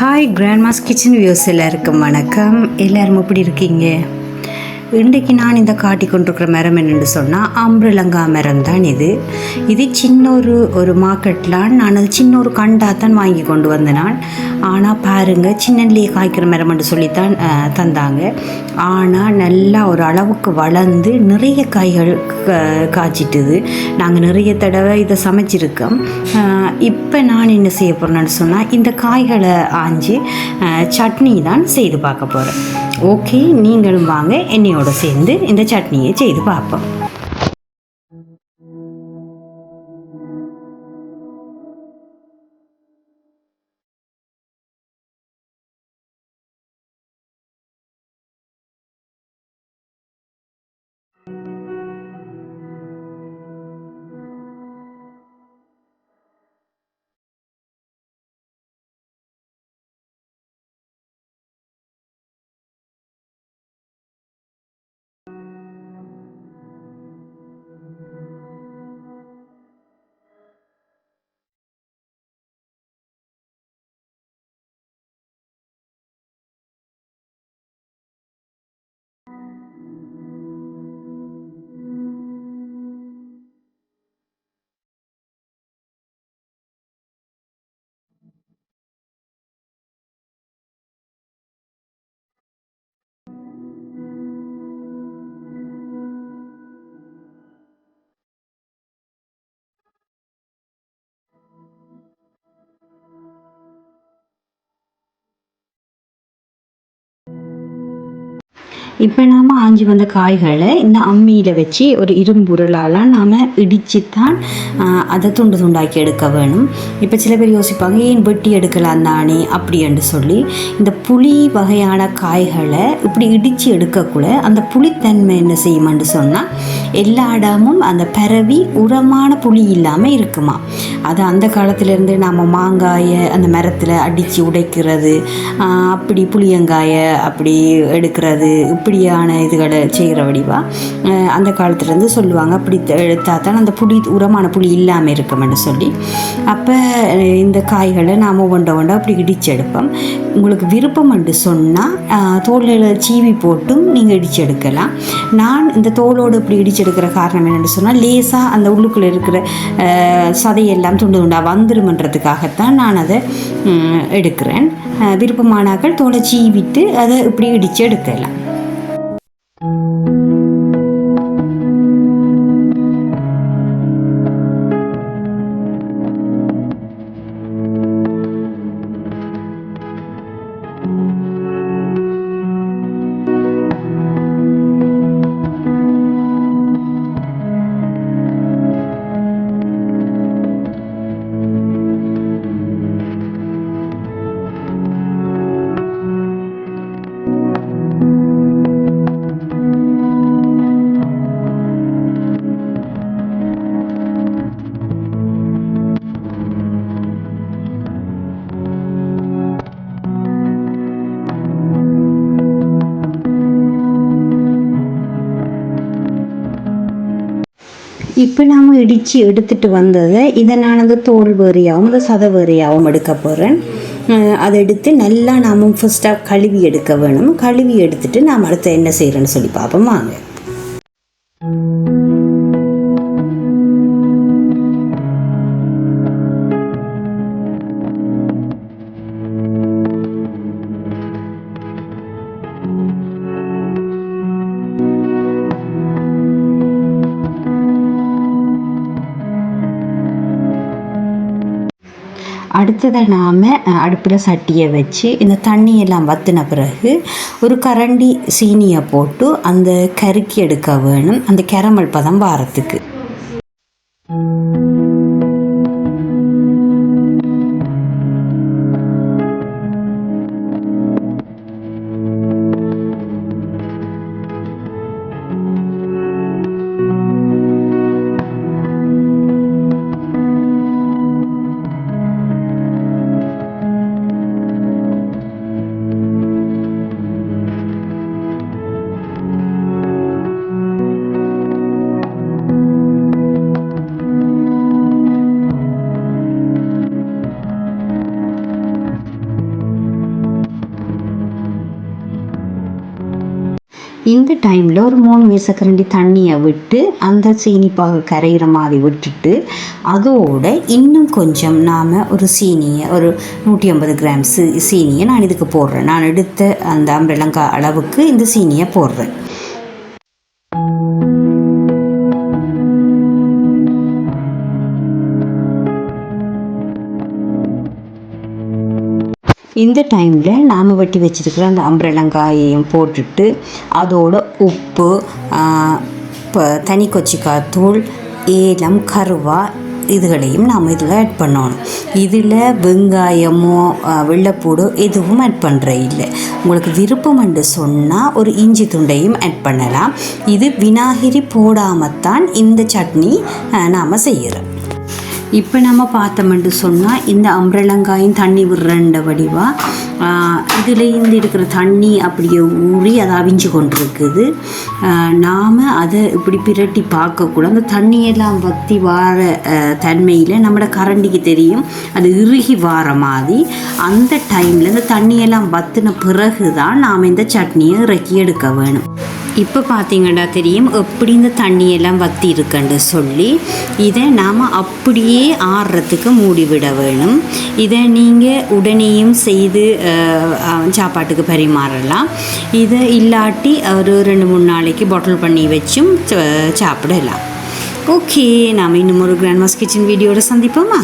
Hi Grandma's kitchen viewers எல்லாருக்கும் வணக்கம். எல்லாரும் எப்படி இருக்கீங்க? இன்றைக்கு நான் இந்த காட்டி கொண்டிருக்கிற மரம் என்னென்னு சொன்னால் அம்பிரலங்கா மரம் தான் இது. இது சின்ன ஒரு ஒரு மார்க்கெட்லாம் நான் அது சின்ன ஒரு கண்டா தான் வாங்கி கொண்டு வந்த நான் ஆனால் பாருங்கள் சின்னன்லேயே காய்க்கிற மரம்னு சொல்லித்தான் தந்தாங்க. ஆனால் நல்லா ஒரு அளவுக்கு வளர்ந்து நிறைய காய்கள் கா- காய்ச்சிட்டுது. நாங்கள் நிறைய தடவை இதை சமைச்சிருக்கோம். இப்போ நான் என்ன செய்ய போகிறேன்னு சொன்னால் இந்த காய்களை ஆஞ்சு சட்னி தான் செய்து பார்க்க போகிறேன் ஓகே நீங்களும் வாங்க. என்னையோட சேர்ந்து இந்த சட்னியை செய்து பார்ப்போம். இப்போ நாம் ஆஞ்சி வந்த காய்களை இந்த அம்மியில் வச்சு ஒரு இரும்புருளால் நாம் இடித்து தான் அதை துண்டு துண்டாக்கி எடுக்க வேணும். இப்போ சில பேர் யோசிப்பாங்க ஏன் வெட்டி எடுக்கலாம் தானே? அப்படின்ட்டு சொல்லி இந்த புளி வகையான காய்களை இப்படி இடித்து எடுக்கக்குள்ள அந்த புளித்தன்மை என்ன செய்யுமென்று சொன்னால் எல்லா இடமும் அந்த பரவி உரமான புளி இல்லாமல் இருக்குமா? அது அந்த காலத்திலேருந்து நாம் மாங்காயை அந்த மரத்தில் அடித்து உடைக்கிறது அப்படி புளியங்காயை அப்படி எடுக்கிறது இப்படியான இதுகளை செய்கிற வடிவா அந்த காலத்துலேருந்து சொல்லுவாங்க. அப்படி எடுத்தால் தான் அந்த புளி உரமான புளி இல்லாமல் இருக்கும்னு சொல்லி. அப்போ இந்த காய்களை நாம் ஒண்ட ஒண்ட அப்படி இடித்து எடுப்போம். உங்களுக்கு விருப்பம் என்று சொன்னால் தோலில் சீவி போட்டும் நீங்கள் இடித்து எடுக்கலாம். நான் இந்த தோலோடு இப்படி இடித்து எடுக்கிற காரணம் என்னென்னு சொன்னால் லேசாக அந்த உள்ளுக்குள்ளே இருக்கிற சதையெல்லாம் சதையெல்லாம் துண்டு துண்டாக வந்துருமன்றதுக்காகத்தான் நான் அதை எடுக்கிறேன். விருப்பமானாக்கள் தோலை சீவிட்டு அதை இப்படி இடித்து எடுக்கலாம். இப்போ நாம் இடித்து எடுத்துட்டு வந்ததை இதை நான் அந்த தோல் வேறையாகவும் இந்த சத வேறையாகவும் எடுக்க போகிறேன் அதை எடுத்து நல்லா நாம் ஃபஸ்ட்டாக கழுவி எடுக்க வேணும். கழுவி எடுத்துட்டு நாம் அடுத்து என்ன செய்கிறேன்னு சொல்லி பார்ப்போம். வாங்க. அடுத்ததை நாம் அடுப்பில் சட்டியை வச்சு இந்த தண்ணியெல்லாம் வற்றின பிறகு ஒரு கரண்டி சீனியை போட்டு அந்த கருக்கி எடுக்க வேணும். அந்த கேரமல் பதம் வாரத்துக்கு. இந்த டைமில் ஒரு மூணு மேசக்கரண்டி தண்ணியை விட்டு அந்த சீனிப்பாக கரையிற மாதிரி விட்டுட்டு அதோட இன்னும் கொஞ்சம் நாம் ஒரு சீனியை ஒரு நூற்றி ஐம்பது கிராம் சீனியை நான் இதுக்கு போடுறேன். நான் எடுத்த அந்த அம்பரலங்கா அளவுக்கு இந்த சீனியை போடுறேன். இந்த டைமில் நாம் வெட்டி வச்சுருக்கிற அந்த அம்பரலங்காயையும் போட்டுட்டு அதோட உப்பு இப்போ தனி கொச்சிக்காத்தூள் ஏலம் கருவா இதுகளையும் நாம் இதில் ஆட் பண்ணணும். இதில் வெங்காயமோ வெள்ளைப்பூடோ எதுவும் ஆட் பண்ணுற இல்லை உங்களுக்கு விருப்பம் என்று சொன்னால் ஒரு இஞ்சி துண்டையும் ஆட் பண்ணலாம். இது விநாகிரி போடாமல் தான் இந்த சட்னி நாம் செய்கிறோம் இப்போ நம்ம பார்த்தோம்னு சொன்னால் இந்த அம்பரலங்காயும் தண்ணி விடுறண்ட வடிவாக இதுலேருந்து இருக்கிற தண்ணி அப்படியே ஊறி அதை அவிஞ்சு கொண்டிருக்குது. நாம் அதை இப்படி பிரட்டி பார்க்கக்கூட அந்த தண்ணியெல்லாம் வற்றி வார தன்மையில் நம்மளோட கரண்டிக்கு தெரியும். அது இறுகி வார மாதிரி அந்த டைமில் இந்த தண்ணியெல்லாம் வத்தின பிறகு தான் நாம் இந்த சட்னியை இறக்கி எடுக்க வேணும். இப்போ பார்த்தீங்கன்னா தெரியும் எப்படி இந்த தண்ணியெல்லாம் வத்தி இருக்குன்னு சொல்லி. இதை நாம் அப்படியே ஆறுறதுக்கு மூடிவிட வேணும். இதை நீங்கள் உடனேயும் செய்து சாப்பாட்டுக்கு பரிமாறலாம். இதை இல்லாட்டி ஒரு ரெண்டு மூணு நாளைக்கு பாட்டில் பண்ணி வச்சும் சாப்பிடலாம். ஓகே நாம் இன்னும் ஒரு கிராண்ட் மாஸ் கிச்சன் வீடியோவில் சந்திப்போமா?